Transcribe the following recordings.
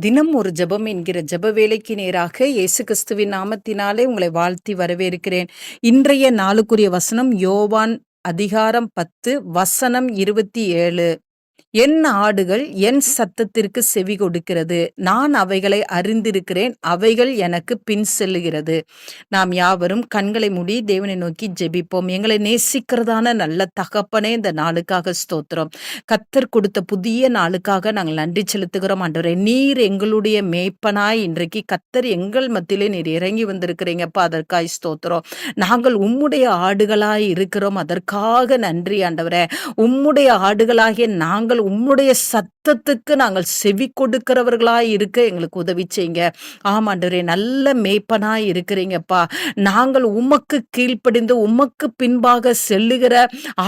தினம் ஒரு ஜெபம் என்கிற ஜெப வேலைக்கு நேராக இயேசு கிறிஸ்துவின் நாமத்தினாலே உங்களை வாழ்த்தி வரவேற்கிறேன். இன்றைய நாளுக்குரிய வசனம் யோவான் அதிகாரம் பத்து வசனம் இருபத்தி ஏழு. என் ஆடுகள் என் சத்தத்திற்கு செவி கொடுக்கிறது. நான் அவைகளை அறிந்திருக்கிறேன். அவைகள் எனக்கு பின் செல்லுகிறது. நாம் யாவரும் கண்களை மூடி தேவனை நோக்கி ஜெபிப்போம். எங்களை நேசிக்கிறதான நல்ல தகப்பனே இந்த நாளுக்காக ஸ்தோத்திரம். கத்தர் கொடுத்த புதிய நாளுக்காக நாங்கள் நன்றி செலுத்துகிறோம். ஆண்டவரே நீர் எங்களுடைய மேய்ப்பனாய். இன்றைக்கு கத்தர் எங்கள் மத்தியிலே நீர் இறங்கி வந்திருக்கிறீங்கப்பா அதற்காய் ஸ்தோத்திரம். நாங்கள் உம்முடைய ஆடுகளாய் இருக்கிறோம். அதற்காக நன்றி ஆண்டவரே. உம்முடைய ஆடுகளாகிய நாங்கள் உம்முடைய சத் சத்தத்துக்கு நாங்கள் செவி கொடுக்கிறவர்களாய் இருக்க எங்களுக்கு உதவி செய்யுங்க. ஆமாண்டவரே நல்ல மேய்ப்பனாய் இருக்கிறீங்கப்பா. நாங்கள் உமக்கு கீழ்ப்படிந்து உமக்கு பின்பாக செல்லுகிற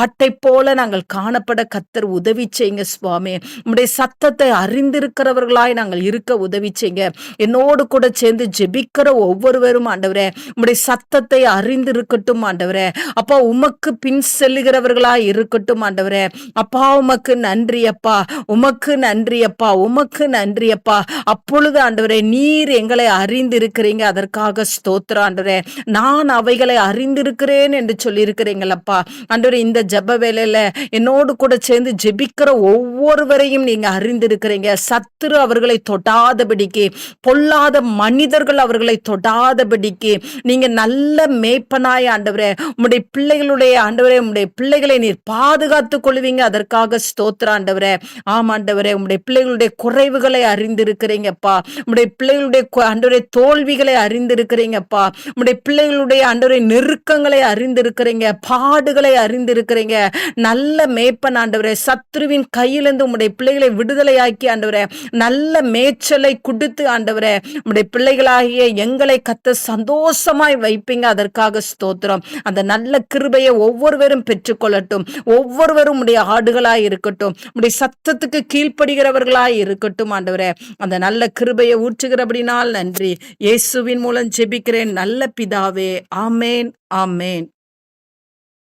ஆட்டை போல நாங்கள் காணப்பட கத்தர் உதவி செய்யுங்க சுவாமி. உம்முடைய சத்தத்தை அறிந்திருக்கிறவர்களாய் நாங்கள் இருக்க உதவி செய்யுங்க. என்னோடு கூட சேர்ந்து ஜெபிக்கிற ஒவ்வொருவரும் ஆண்டவரே உம்முடைய சத்தத்தை அறிந்திருக்கட்டும் ஆண்டவரே. அப்பா உமக்கு பின் செல்லுகிறவர்களாய் இருக்கட்டும் ஆண்டவரே. அப்பா உமக்கு நன்றி அப்பா. உமக்கு நன்றி அப்பா உமக்கு நன்றி அப்பா அப்பொழுது ஆண்டவரே நீர் எங்களை அறிந்திருக்கிறீங்க. அதற்காக ஸ்தோத்திர ஆண்டவரே. நான் அவைகளை அறிந்திருக்கிறேன் என்று சொல்லியிருக்கிறீங்களப்பா. ஆண்டவரே இந்த ஜப வேலையில என்னோடு கூட சேர்ந்து ஜெபிக்கிற ஒவ்வொருவரையும் நீங்க அறிந்திருக்கிறீங்க. சத்துரு அவர்களை தொடாதபடிக்கு பொல்லாத மனிதர்கள் அவர்களை தொடாதபடிக்கு நீங்க நல்ல மேய்ப்பனாய் ஆண்டவரே உம்முடைய பிள்ளைகளுடைய ஆண்டவரே உம்முடைய பிள்ளைகளை நீர் பாதுகாத்துக் கொள்வீங்க. அதற்காக ஸ்தோத்திர ஆண்டவரே. ஆண்டவரே உம்முடைய பிள்ளைகளுடைய குறைவுகளை அறிந்திருக்கிறீங்கப்பா. உம்முடைய பிள்ளைகளுடைய கு- தோல்விகளை அறிந்திருக்கிறீங்கப்பா. உம்முடைய பிள்ளைகளுடைய ஆண்டவரை நெருக்கங்களை அறிந்திருக்கிறீங்க பாடுகளை அறிந்திருக்கிறீங்க. நல்ல மேய்ப்பன் ஆண்டவரே சத்ருவின் கையிலிருந்து உம்முடைய பிள்ளைகளை விடுதலையாக்கி ஆண்டவரே நல்ல மேய்ச்சலை கொடுத்து ஆண்டவரே உம்முடைய பிள்ளைகளாகிய எங்களை கத்த சந்தோஷமாய் வைப்பீங்க. அதற்காக ஸ்தோத்திரம். அந்த நல்ல கிருபையை ஒவ்வொருவரும் பெற்றுக்கொள்ளட்டும். ஒவ்வொருவரும் உடைய ஆடுகளாய் இருக்கட்டும். உடைய சத்தத்துக்கு கீழ்ப்படுகிறவர்களாய் இருக்கட்டும் ஆண்டவரே. அந்த நல்ல கிருபையை ஊற்றுகிறபடினால் நன்றி. இயேசுவின் மூலம் ஜெபிக்கிறேன். நல்ல பிதாவே. ஆமேன் ஆமேன்.